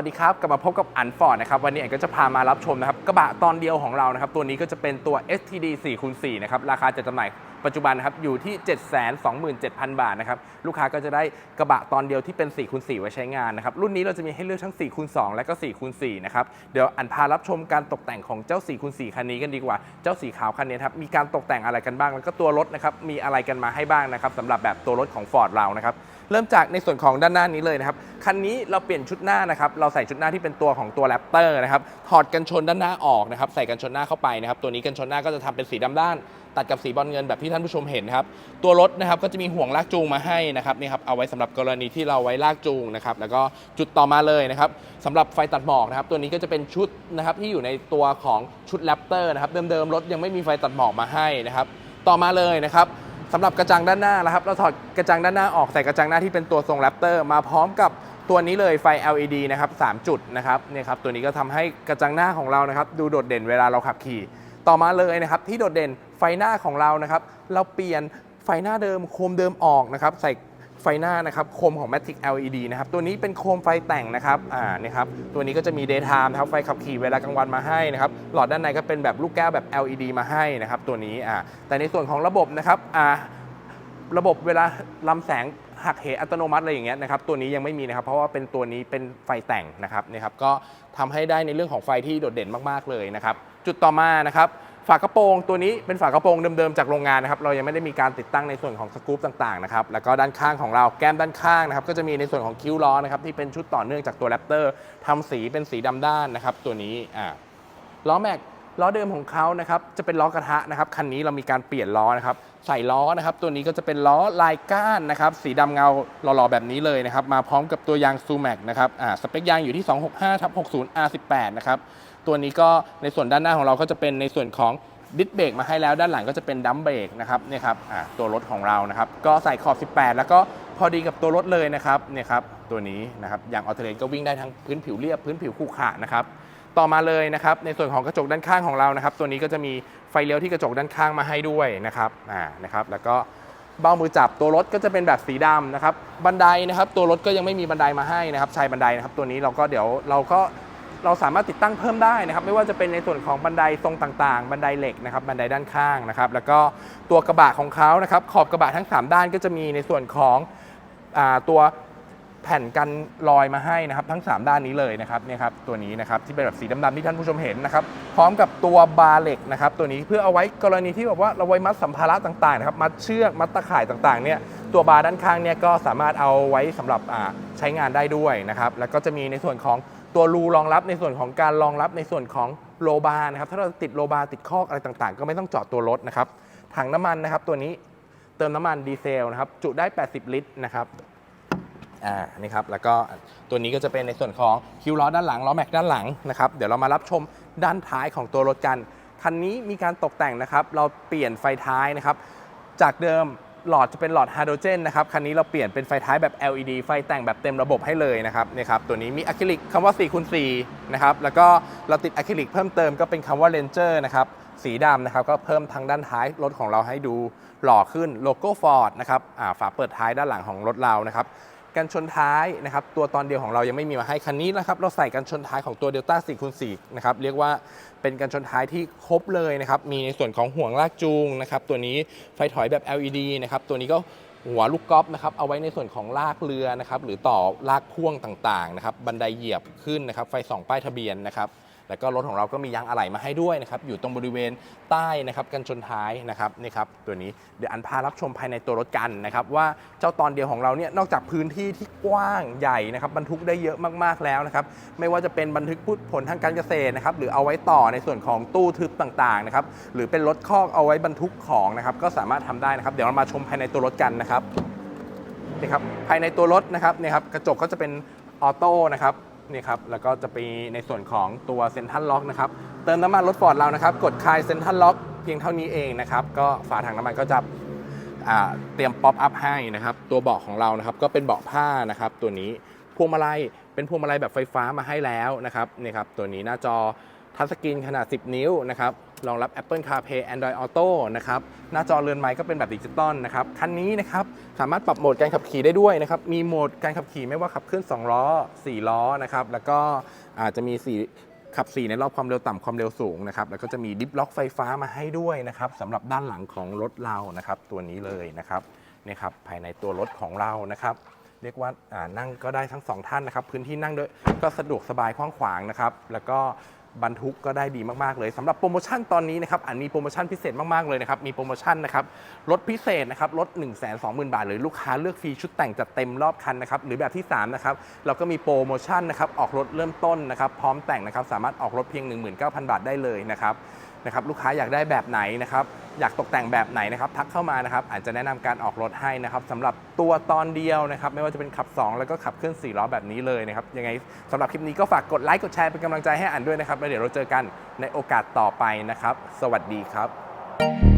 สวัสดีครับกลับมาพบกับอันฟอร์ดนะครับวันนี้อันก็จะพามารับชมนะครับกระบะตอนเดียวของเรานะครับตัวนี้ก็จะเป็นตัว STD 4คูณ4นะครับราคาจะจำหน่าย ปัจจุบันนะครับอยู่ที่ 727,000 บาทนะครับลูกค้าก็จะได้กระบะตอนเดียวที่เป็น4คูณ4ไว้ใช้งานนะครับรุ่นนี้เราจะมีให้เลือกทั้ง4คูณ2และก็4คูณ4นะครับเดี๋ยวอันพารับชมการตกแต่งของเจ้า4คูณ4คันนี้กันดีกว่าเจ้าสีขาวคันนี้ครับมีการตกแต่งอะไรกันบ้าง แล้วก็ตัวรถนะครับมีอะไรกันมาให้บ้างนะครับสำหรับแบบตัวรถของ Ford เรานะครับเริ่มจากในส่วนของด้านหน้านี้เลยนะครับคันนี้เราเปลี่ยนชุดหน้านะครับเราใส่ชุดหน้าที่เป็นตัวของตัวแรปเตอร์นะครับถอดกันชนด้านหน้าออกนะครับใส่กันชนหน้าเข้าไปนะครับตัวนี้กันชนหน้าก็จะทำเป็นสีดำด้านตัดกับสีบอลเงินแบบที่ท่านผู้ชมเห็นครับ ตัวรถนะครับก็จะมีห่วงลากจูงมาให้นะครับนี่ครับเอาไว้สำหรับกรณีที่เราไว้ลากจูงนะครับแล้วก็จุดต่อมาเลยนะครับสำหรับไฟตัดหมอกนะครับตัวนี้ก็จะเป็นชุดนะครับที่อยู่ในตัวของชุดแรปเตอร์นะครับเดิมๆรถยังไม่มีไฟตัดหมอกมาให้นะครับต่อมาเลยนะครับสำหรับกระจังด้านหน้านะครับ เราถอดกระจังด้านหน้าออกใส่กระจังหน้าที่เป็นตัวทรงแรปเตอร์มาพร้อมกับตัวนี้เลยไฟ LED นะครับ3จุดนะครับเนี่ยครับตัวนี้ก็ทำให้กระจังหน้าของเรานะครับดูโดดเด่นเวลาเราขับขี่ ต่อมาเลยนะครับที่โดดเด่น ไฟหน้าของเรานะครับ เราเปลี่ยนไฟหน้าเดิมโคมเดิมออกนะครับ ใส่ไฟหน้านะครับโคมของ Matic LED นะครับ ตัวนี้เป็นโคมไฟแต่งนะครับอ่านี่ครับ ตัวนี้ก็จะมี daytime นะครับไฟขับขี่เวลากลางวันมาให้นะครับ หลอดด้านในก็เป็นแบบลูกแก้วแบบ LED มาให้นะครับ ตัวนี้อ่าแต่ในส่วนของระบบนะครับอ่าระบบเวลาลำแสงหักเหอัตโนมัติอะไรอย่างเงี้ยนะครับตัวนี้ยังไม่มีนะครับ เพราะว่าเป็นตัวนี้เป็นไฟแต่งนะครับนี่ครับ ก็ทำให้ได้ในเรื่องของไฟที่โดดเด่นมากๆเลยนะครับ จุดต่อมานะครับ ฝากระโปรงตัวนี้เป็นฝากระโปรงเดิมๆจากโรงงานนะครับเรายังไม่ได้มีการติดตั้งในส่วนของสกู๊ปต่างๆนะครับแล้วก็ด้านข้างของเราแก้มด้านข้างนะครับก็จะมีในส่วนของคิ้วล้อนะครับที่เป็นชุดต่อเนื่องจากตัวแรปเตอร์ทำสีเป็นสีดำด้านนะครับตัวนี้อ่าล้อแม็ก ล้อเดิมของเขานะครับจะเป็นล้อกระทะนะครับคันนี้เรามีการเปลี่ยนล้อนะครับใส่ล้อนะครับตัวนี้ก็จะเป็นล้อลายก้านนะครับสีดำเงาหล่อๆแบบนี้เลยนะครับมาพร้อมกับตัวยางซูแม็กนะครับอ่าสเปคยางอยู่ที่ 265ทับ60 R18 นะครับตัวนี้ก็ในส่วนด้านหน้าของเราก็จะเป็นในส่วนของดิสเบรกมาให้แล้วด้านหลังก็จะเป็นดัมเบรกนะครับเนี่ยครับอ่าตัวรถของเรานะครับก็ใส่ขอบ 18 แล้วก็พอดีกับตัวรถเลยนะครับเนี่ยครับตัวนี้นะครับอย่างออเทเรนก็วิ่งได้ทั้งพื้นผิวเรียบพื้นผิวขรุขระนะครับ ต่อมาเลยนะครับในส่วนของกระจกด้านข้างของเรานะครับ ตัวนี้ก็จะมีไฟเลี้ยวที่กระจกด้านข้างมาให้ด้วยนะครับอ่านะครับ แล้วก็เบ้ามือจับตัวรถก็จะเป็นแบบสีดำนะครับบันไดนะครับ ตัวรถก็ยังไม่มีบันไดมาให้นะครับชายบันไดนะครับ ตัวนี้เราก็เดี๋ยวเราก็เราสามารถติดตั้งเพิ่มได้นะครับ ไม่ว่าจะเป็นในส่วนของบันไดทรงต่างๆ บันไดเหล็กนะครับ บันไดด้านข้างนะครับ แล้วก็ตัวกระบะของเขานะครับ ขอบกระบะทั้ง 3 ด้านก็จะมีในส่วนของอ่าตัว แผ่นกันรอยมาให้นะครับ ทั้ง 3 ด้านนี้เลยนะครับเนี่ยครับตัวนี้นะครับที่เป็นแบบสีดำๆที่ท่านผู้ชมเห็นนะครับ พร้อมกับตัวบาร์เหล็กนะครับตัวนี้เพื่อเอาไว้กรณีที่แบบว่าเราไว้มัดสัมภาระต่างๆนะครับมัดเชือกมัดตะข่ายต่างๆเนี่ยตัวบาร์ด้านข้างเนี่ยก็สามารถเอาไว้สำหรับใช้งานได้ด้วยนะครับแล้วก็จะมีในส่วนของตัวรูรองรับในส่วนของการรองรับในส่วนของโลบาร์นะครับถ้าเราติดโลบาร์ติดคอกอะไรต่างๆ ก็ไม่ต้องจาะตัวรถนะครับถังน้ำมันนะครับตัวนี้เติมน้ำมันดีเซลนะครับจุได้ 80 ลิตรนะครับ อ่านี่ครับแล้วก็ตัวนี้ก็จะเป็นในส่วนของคิวล้อด้านหลังล้อแม็กด้านหลังนะครับเดี๋ยวเรามารับชมด้านท้ายของตัวรถกันคันนี้มีการตกแต่งนะครับ เราเปลี่ยนไฟท้ายนะครับ จากเดิมหลอดจะเป็นหลอดไฮโดรเจนนะครับ คันนี้เราเปลี่ยนเป็นไฟท้ายแบบ LED ไฟแต่งแบบเต็มระบบให้เลยนะครับนี่ครับ ตัวนี้มีอะคริลิกคำว่า4คูณ4นะครับ แล้วก็เราติดอะคริลิกเพิ่มเติมก็เป็นคำว่า Ranger นะครับ สีดำนะครับ ก็เพิ่มทางด้านท้ายรถของเราให้ดูหล่อขึ้น โลโก้ Ford นะครับฝาเปิดท้ายด้านหลังของรถเรานะครับ กันชนท้ายนะครับตัวตอนเดียวของเรายังไม่มีมาให้คันนี้นะครับเราใส่กันชนท้ายของตัว Delta 4คูณ4นะครับเรียกว่าเป็นกันชนท้ายที่ครบเลยนะครับมีในส่วนของห่วงลากจูงนะครับตัวนี้ไฟถอยแบบ LED นะครับตัวนี้ก็หัวลูกกอล์ฟนะครับเอาไว้ในส่วนของลากเรือนะครับหรือต่อลากพ่วงต่างๆนะครับบันไดเหยียบขึ้นนะครับไฟส่องป้ายทะเบียนนะครับ แล้วก็รถของเราก็มียางอะไหล่มาให้ด้วยนะครับอยู่ตรงบริเวณใต้นะครับกันชนท้ายนะครับนี่ครับตัวนี้เดี๋ยวอันพารับชมภายในตัวรถกันนะครับว่าเจ้าตอนเดียวของเราเนี่ยนอกจากพื้นที่ที่กว้างใหญ่นะครับบรรทุกได้เยอะมากๆแล้วนะครับไม่ว่าจะเป็นบันทึกพืชผลทางการเกษตรนะครับหรือเอาไว้ต่อในส่วนของตู้ทึบต่างๆนะครับหรือเป็นรถคอกเอาไว้บรรทุกของนะครับก็สามารถทำได้นะครับเดี๋ยวเรามาชมภายในตัวรถกันนะครับนี่ครับภายในตัวรถนะครับนี่ครับกระจกก็จะเป็นออโต้นะครับ นี่ครับแล้วก็จะมีในส่วนของตัวเซ็นทรัลล็อกนะครับเติมน้ำมันรถฟอร์ดเรานะครับ กดคลายเซ็นทรัลล็อกเพียงเท่านี้เองนะครับ ก็ฝาถังน้ำมันก็จะเตรียมป๊อปอัพให้นะครับ ตัวเบาะของเรานะครับ ก็เป็นเบาะผ้านะครับ ตัวนี้พวงมาลัยเป็นพวงมาลัยแบบไฟฟ้ามาให้แล้วนะครับนี่ครับตัวนี้หน้าจอทัชสกรีนขนาด 10 นิ้วนะครับ รองรับ Apple CarPlay Android Auto นะครับหน้าจอเรือนไม้ก็เป็นแบบดิจิตอลนะครับคันนี้นะครับสามารถปรับโหมดการขับขี่ได้ด้วยนะครับมีโหมดการขับขี่ไม่ว่าขับเคลื่อน2ล้อ 4 ล้อนะครับแล้วก็อาจจะมีสี่ขับ 4 ในรอบความเร็วต่ำความเร็วสูงนะครับ แล้วก็จะมีดิฟล็อกไฟฟ้ามาให้ด้วยนะครับสำหรับด้านหลังของรถเรานะครับ ตัวนี้เลยนะครับนี่ครับภายในตัวรถของเรานะครับ เรียกว่าานั่งก็ได้ทั้งสองท่านนะครับ พื้นที่นั่งด้วยก็สะดวกสบายกว้างขวางนะครับ แล้วก็ บรรทุกก็ได้ดีมาก ๆ เลยสำหรับโปรโมชั่นตอนนี้นะครับอันมีโปรโมชั่นพิเศษมาก ๆ เลยนะครับ มีโปรโมชั่นนะครับลดพิเศษนะครับลด 1 2 0 0 0 0 บาทเลยลูกค้าเลือกฟรีชุดแต่งจัดเต็มรอบคันนะครับหรือแบบที่ 3 นะครับ เราก็มีโปรโมชั่นนะครับออกรถเริ่มต้นนะครับพร้อมแต่งนะครับสามารถออกรถเพียง 19,000 บาทได้เลยนะครับนะครับลูกค้าอยากได้แบบไหนนะครับ อยากตกแต่งแบบไหนนะครับทักเข้ามานะครับอาจจะแนะนำการออกรถให้นะครับสำหรับตัวตอนเดียวนะครับไม่ว่าจะเป็นขับ 2 แล้วก็ขับเคลื่อน4ล้อแบบนี้เลยนะครับยังไงสำหรับคลิปนี้ก็ฝากกดไลค์กดแชร์เป็นกำลังใจให้อันด้วยนะครับแล้วเดี๋ยวเราเจอกันในโอกาสต่อไปนะครับ สวัสดีครับ